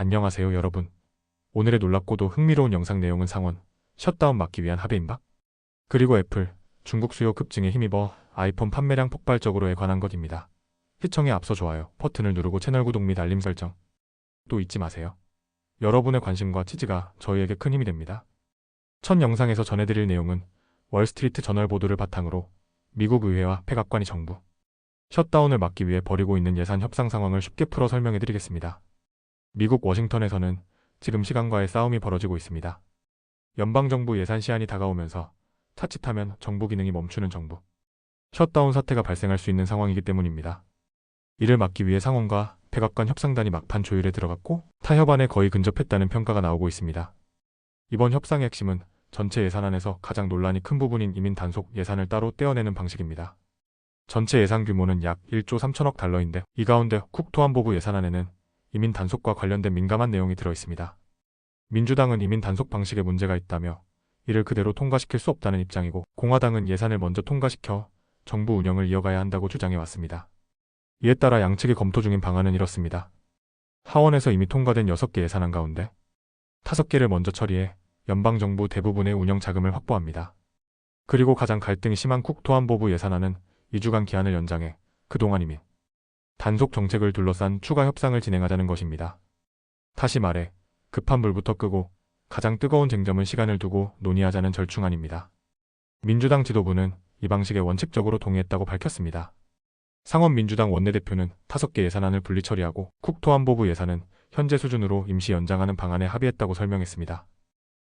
안녕하세요 여러분. 오늘의 놀랍고도 흥미로운 영상 내용은 상원, 셧다운 막기 위한 합의 임박? 그리고 애플, 중국 수요 급증에 힘입어 아이폰 판매량 폭발적으로에 관한 것입니다. 시청에 앞서 좋아요 버튼을 누르고 채널 구독 및 알림 설정 또 잊지 마세요. 여러분의 관심과 치즈가 저희에게 큰 힘이 됩니다. 첫 영상에서 전해드릴 내용은 월스트리트 저널 보도를 바탕으로 미국 의회와 백악관이 정부 셧다운을 막기 위해 벌이고 있는 예산 협상 상황을 쉽게 풀어 설명해 드리겠습니다. 미국 워싱턴에서는 지금 시간과의 싸움이 벌어지고 있습니다. 연방정부 예산 시한이 다가오면서 자칫하면 정부 기능이 멈추는 정부. 셧다운 사태가 발생할 수 있는 상황이기 때문입니다. 이를 막기 위해 상원과 백악관 협상단이 막판 조율에 들어갔고 타협안에 거의 근접했다는 평가가 나오고 있습니다. 이번 협상의 핵심은 전체 예산안에서 가장 논란이 큰 부분인 이민 단속 예산을 따로 떼어내는 방식입니다. 전체 예산 규모는 약 1조 3천억 달러인데 이 가운데 국토안보부 예산안에는 이민 단속과 관련된 민감한 내용이 들어 있습니다. 민주당은 이민 단속 방식에 문제가 있다며 이를 그대로 통과시킬 수 없다는 입장이고 공화당은 예산을 먼저 통과시켜 정부 운영을 이어가야 한다고 주장해 왔습니다. 이에 따라 양측이 검토 중인 방안은 이렇습니다. 하원에서 이미 통과된 6개 예산안 가운데 5개를 먼저 처리해 연방정부 대부분의 운영 자금을 확보합니다. 그리고 가장 갈등이 심한 국토안보부 예산안은 2주간 기한을 연장해 그동안 이민 단속 정책을 둘러싼 추가 협상을 진행하자는 것입니다. 다시 말해 급한 불부터 끄고 가장 뜨거운 쟁점은 시간을 두고 논의하자는 절충안입니다. 민주당 지도부는 이 방식에 원칙적으로 동의했다고 밝혔습니다. 상원 민주당 원내대표는 5개 예산안을 분리 처리하고 국토안보부 예산은 현재 수준으로 임시 연장하는 방안에 합의했다고 설명했습니다.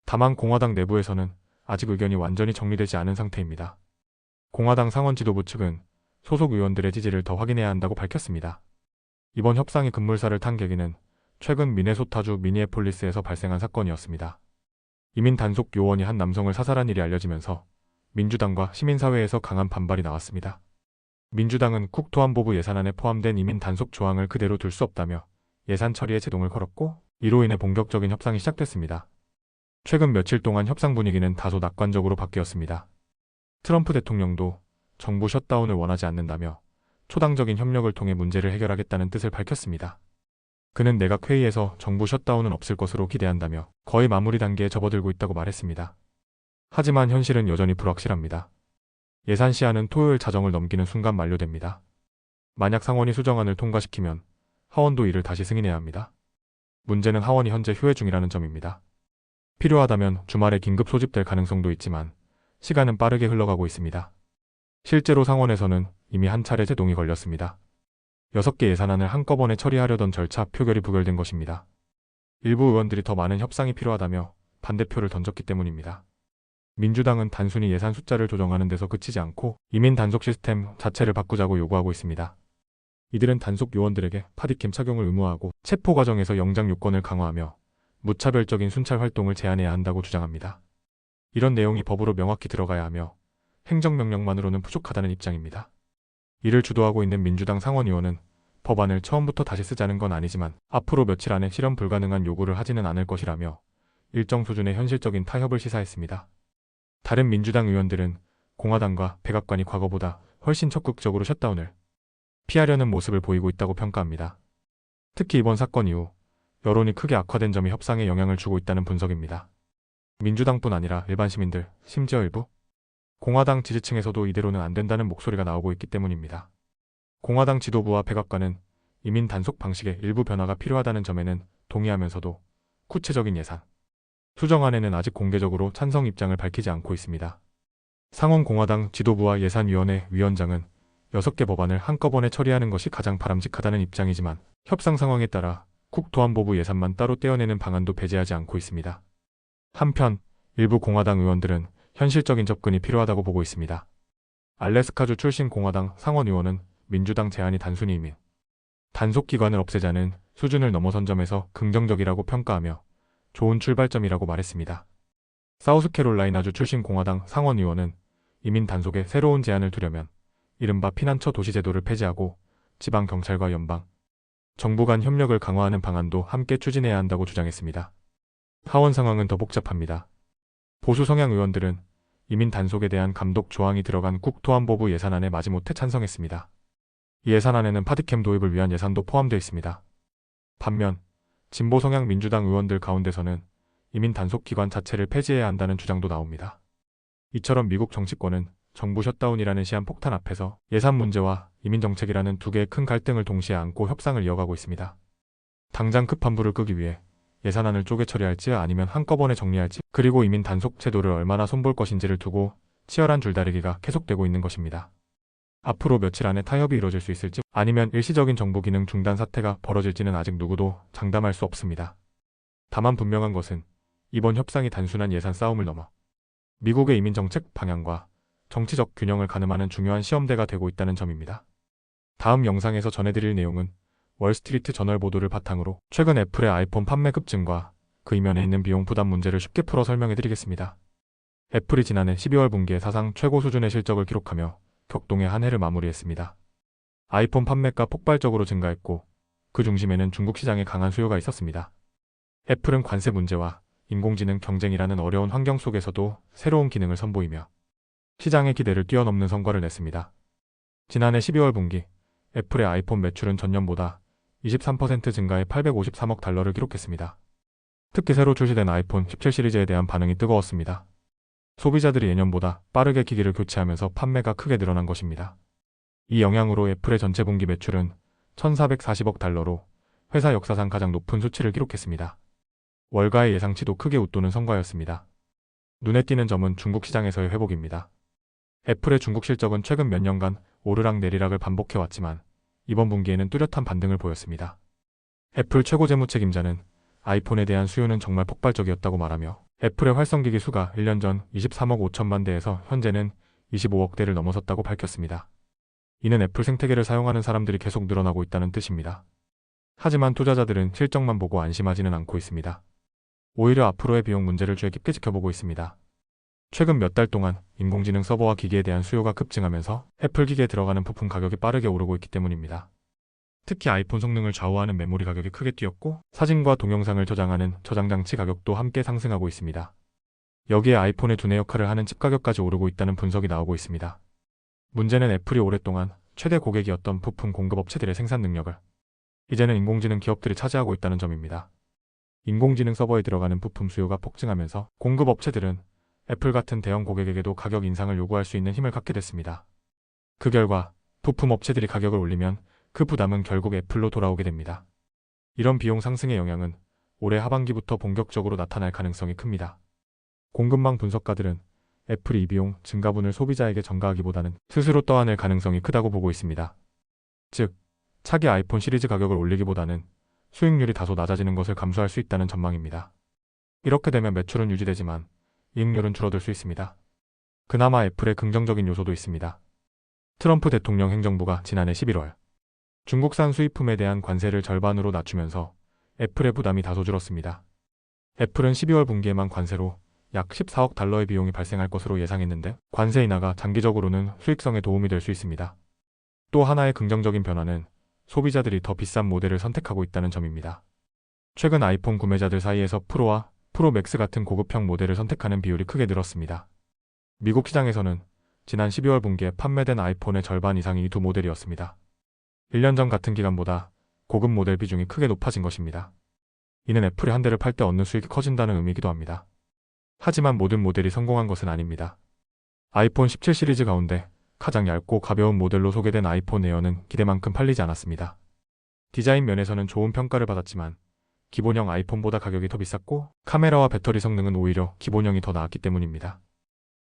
다만 공화당 내부에서는 아직 의견이 완전히 정리되지 않은 상태입니다. 공화당 상원 지도부 측은 소속 의원들의 지지를 더 확인해야 한다고 밝혔습니다. 이번 협상의 급물살을 탄 계기는 최근 미네소타주 미니애폴리스에서 발생한 사건이었습니다. 이민 단속 요원이 한 남성을 사살한 일이 알려지면서 민주당과 시민사회에서 강한 반발이 나왔습니다. 민주당은 국토안보부 예산안에 포함된 이민 단속 조항을 그대로 둘 수 없다며 예산 처리에 제동을 걸었고 이로 인해 본격적인 협상이 시작됐습니다. 최근 며칠 동안 협상 분위기는 다소 낙관적으로 바뀌었습니다. 트럼프 대통령도 정부 셧다운을 원하지 않는다며 초당적인 협력을 통해 문제를 해결하겠다는 뜻을 밝혔습니다. 그는 내각 회의에서 정부 셧다운은 없을 것으로 기대한다며 거의 마무리 단계에 접어들고 있다고 말했습니다. 하지만 현실은 여전히 불확실합니다. 예산 시한은 토요일 자정을 넘기는 순간 만료됩니다. 만약 상원이 수정안을 통과시키면 하원도 이를 다시 승인해야 합니다. 문제는 하원이 현재 휴회 중이라는 점입니다. 필요하다면 주말에 긴급 소집될 가능성도 있지만 시간은 빠르게 흘러가고 있습니다. 실제로 상원에서는 이미 한 차례 제동이 걸렸습니다. 6개 예산안을 한꺼번에 처리하려던 절차 표결이 부결된 것입니다. 일부 의원들이 더 많은 협상이 필요하다며 반대표를 던졌기 때문입니다. 민주당은 단순히 예산 숫자를 조정하는 데서 그치지 않고 이민 단속 시스템 자체를 바꾸자고 요구하고 있습니다. 이들은 단속 요원들에게 파디캠 착용을 의무화하고 체포 과정에서 영장 요건을 강화하며 무차별적인 순찰 활동을 제한해야 한다고 주장합니다. 이런 내용이 법으로 명확히 들어가야 하며 행정명령만으로는 부족하다는 입장입니다. 이를 주도하고 있는 민주당 상원의원은 법안을 처음부터 다시 쓰자는 건 아니지만 앞으로 며칠 안에 실현 불가능한 요구를 하지는 않을 것이라며 일정 수준의 현실적인 타협을 시사했습니다. 다른 민주당 의원들은 공화당과 백악관이 과거보다 훨씬 적극적으로 셧다운을 피하려는 모습을 보이고 있다고 평가합니다. 특히 이번 사건 이후 여론이 크게 악화된 점이 협상에 영향을 주고 있다는 분석입니다. 민주당뿐 아니라 일반 시민들, 심지어 일부 공화당 지지층에서도 이대로는 안 된다는 목소리가 나오고 있기 때문입니다. 공화당 지도부와 백악관은 이민 단속 방식의 일부 변화가 필요하다는 점에는 동의하면서도 구체적인 예산, 수정안에는 아직 공개적으로 찬성 입장을 밝히지 않고 있습니다. 상원 공화당 지도부와 예산위원회 위원장은 6개 법안을 한꺼번에 처리하는 것이 가장 바람직하다는 입장이지만 협상 상황에 따라 국토안보부 예산만 따로 떼어내는 방안도 배제하지 않고 있습니다. 한편 일부 공화당 의원들은 현실적인 접근이 필요하다고 보고 있습니다. 알래스카주 출신 공화당 상원 의원은 민주당 제안이 단순히 이민 단속 기관을 없애자는 수준을 넘어선 점에서 긍정적이라고 평가하며 좋은 출발점이라고 말했습니다. 사우스캐롤라이나주 출신 공화당 상원 의원은 이민 단속에 새로운 제안을 두려면 이른바 피난처 도시 제도를 폐지하고 지방 경찰과 연방 정부 간 협력을 강화하는 방안도 함께 추진해야 한다고 주장했습니다. 하원 상황은 더 복잡합니다. 보수 성향 의원들은 이민 단속에 대한 감독 조항이 들어간 국토안보부 예산안에 마지못해 찬성했습니다. 이 예산안에는 파디캠 도입을 위한 예산도 포함되어 있습니다. 반면 진보 성향 민주당 의원들 가운데서는 이민 단속 기관 자체를 폐지해야 한다는 주장도 나옵니다. 이처럼 미국 정치권은 정부 셧다운이라는 시한 폭탄 앞에서 예산 문제와 이민 정책이라는 두 개의 큰 갈등을 동시에 안고 협상을 이어가고 있습니다. 당장 급한 불을 끄기 위해 예산안을 쪼개 처리할지 아니면 한꺼번에 정리할지 그리고 이민 단속 제도를 얼마나 손볼 것인지를 두고 치열한 줄다리기가 계속되고 있는 것입니다. 앞으로 며칠 안에 타협이 이루어질 수 있을지 아니면 일시적인 정부 기능 중단 사태가 벌어질지는 아직 누구도 장담할 수 없습니다. 다만 분명한 것은 이번 협상이 단순한 예산 싸움을 넘어 미국의 이민 정책 방향과 정치적 균형을 가늠하는 중요한 시험대가 되고 있다는 점입니다. 다음 영상에서 전해드릴 내용은 월스트리트 저널 보도를 바탕으로 최근 애플의 아이폰 판매 급증과 그 이면에 있는 비용 부담 문제를 쉽게 풀어 설명해 드리겠습니다. 애플이 지난해 12월 분기에 사상 최고 수준의 실적을 기록하며 격동의 한 해를 마무리했습니다. 아이폰 판매가 폭발적으로 증가했고 그 중심에는 중국 시장의 강한 수요가 있었습니다. 애플은 관세 문제와 인공지능 경쟁이라는 어려운 환경 속에서도 새로운 기능을 선보이며 시장의 기대를 뛰어넘는 성과를 냈습니다. 지난해 12월 분기 애플의 아이폰 매출은 전년보다 23% 증가해 853억 달러를 기록했습니다. 특히 새로 출시된 아이폰 17 시리즈에 대한 반응이 뜨거웠습니다. 소비자들이 예년보다 빠르게 기기를 교체하면서 판매가 크게 늘어난 것입니다. 이 영향으로 애플의 전체 분기 매출은 1,440억 달러로 회사 역사상 가장 높은 수치를 기록했습니다. 월가의 예상치도 크게 웃도는 성과였습니다. 눈에 띄는 점은 중국 시장에서의 회복입니다. 애플의 중국 실적은 최근 몇 년간 오르락 내리락을 반복해왔지만 이번 분기에는 뚜렷한 반등을 보였습니다. 애플 최고 재무 책 임자는 아이폰에 대한 수요는 정말 폭발적이었다고 말하며 애플의 활성기기 수가 1년 전 23억 5천만 대에서 현재는 25억 대를 넘어섰다고 밝혔습니다. 이는 애플 생태계를 사용하는 사람들이 계속 늘어나고 있다는 뜻입니다. 하지만 투자자들은 실적만 보고 안심하지는 않고 있습니다. 오히려 앞으로의 비용 문제를 쥐어 깊게 지켜보고 있습니다. 최근 몇 달 동안 인공지능 서버와 기기에 대한 수요가 급증하면서 애플 기기에 들어가는 부품 가격이 빠르게 오르고 있기 때문입니다. 특히 아이폰 성능을 좌우하는 메모리 가격이 크게 뛰었고 사진과 동영상을 저장하는 저장 장치 가격도 함께 상승하고 있습니다. 여기에 아이폰의 두뇌 역할을 하는 칩 가격까지 오르고 있다는 분석이 나오고 있습니다. 문제는 애플이 오랫동안 최대 고객이었던 부품 공급 업체들의 생산 능력을 이제는 인공지능 기업들이 차지하고 있다는 점입니다. 인공지능 서버에 들어가는 부품 수요가 폭증하면서 공급 업체들은 애플 같은 대형 고객에게도 가격 인상을 요구할 수 있는 힘을 갖게 됐습니다. 그 결과 부품 업체들이 가격을 올리면 그 부담은 결국 애플로 돌아오게 됩니다. 이런 비용 상승의 영향은 올해 하반기부터 본격적으로 나타날 가능성이 큽니다. 공급망 분석가들은 애플이 이 비용 증가분을 소비자에게 전가하기보다는 스스로 떠안을 가능성이 크다고 보고 있습니다. 즉, 차기 아이폰 시리즈 가격을 올리기보다는 수익률이 다소 낮아지는 것을 감수할 수 있다는 전망입니다. 이렇게 되면 매출은 유지되지만 이익률은 줄어들 수 있습니다. 그나마 애플의 긍정적인 요소도 있습니다. 트럼프 대통령 행정부가 지난해 11월 중국산 수입품에 대한 관세를 절반으로 낮추면서 애플의 부담이 다소 줄었습니다. 애플은 12월 분기에만 관세로 약 14억 달러의 비용이 발생할 것으로 예상했는데 관세 인하가 장기적으로는 수익성에 도움이 될 수 있습니다. 또 하나의 긍정적인 변화는 소비자들이 더 비싼 모델을 선택하고 있다는 점입니다. 최근 아이폰 구매자들 사이에서 프로와 프로 맥스 같은 고급형 모델을 선택하는 비율이 크게 늘었습니다. 미국 시장에서는 지난 12월 분기에 판매된 아이폰의 절반 이상이 이 두 모델이었습니다. 1년 전 같은 기간보다 고급 모델 비중이 크게 높아진 것입니다. 이는 애플이 한 대를 팔 때 얻는 수익이 커진다는 의미이기도 합니다. 하지만 모든 모델이 성공한 것은 아닙니다. 아이폰 17 시리즈 가운데 가장 얇고 가벼운 모델로 소개된 아이폰 에어는 기대만큼 팔리지 않았습니다. 디자인 면에서는 좋은 평가를 받았지만 기본형 아이폰보다 가격이 더 비쌌고 카메라와 배터리 성능은 오히려 기본형이 더 나았기 때문입니다.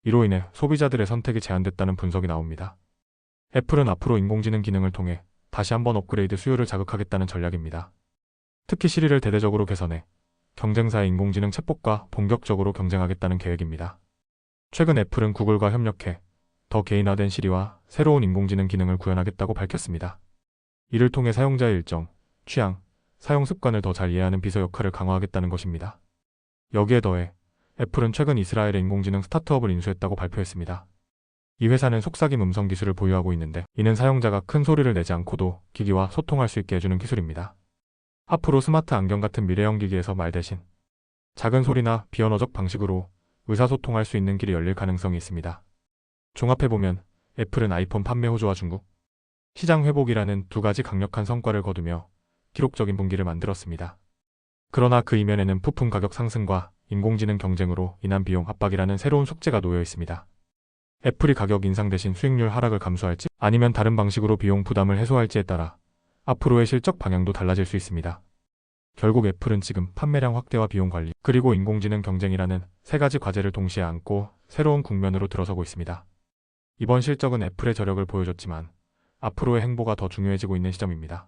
이로 인해 소비자들의 선택이 제한됐다는 분석이 나옵니다. 애플은 앞으로 인공지능 기능을 통해 다시 한번 업그레이드 수요를 자극하겠다는 전략입니다. 특히 시리를 대대적으로 개선해 경쟁사의 인공지능 챗봇과 본격적으로 경쟁하겠다는 계획입니다. 최근 애플은 구글과 협력해 더 개인화된 시리와 새로운 인공지능 기능을 구현하겠다고 밝혔습니다. 이를 통해 사용자의 일정, 취향, 사용 습관을 더 잘 이해하는 비서 역할을 강화하겠다는 것입니다. 여기에 더해 애플은 최근 이스라엘의 인공지능 스타트업을 인수했다고 발표했습니다. 이 회사는 속삭임 음성 기술을 보유하고 있는데 이는 사용자가 큰 소리를 내지 않고도 기기와 소통할 수 있게 해주는 기술입니다. 앞으로 스마트 안경 같은 미래형 기기에서 말 대신 작은 소리나 비언어적 방식으로 의사소통할 수 있는 길이 열릴 가능성이 있습니다. 종합해보면 애플은 아이폰 판매 호조와 중국 시장 회복이라는 두 가지 강력한 성과를 거두며 기록적인 분기를 만들었습니다. 그러나 그 이면에는 부품 가격 상승과 인공지능 경쟁으로 인한 비용 압박이라는 새로운 속죄가 놓여 있습니다. 애플이 가격 인상 대신 수익률 하락을 감수할지 아니면 다른 방식으로 비용 부담을 해소할지에 따라 앞으로의 실적 방향도 달라질 수 있습니다. 결국 애플은 지금 판매량 확대와 비용 관리, 그리고 인공지능 경쟁이라는 세 가지 과제를 동시에 안고 새로운 국면으로 들어서고 있습니다. 이번 실적은 애플의 저력을 보여줬지만 앞으로의 행보가 더 중요해지고 있는 시점입니다.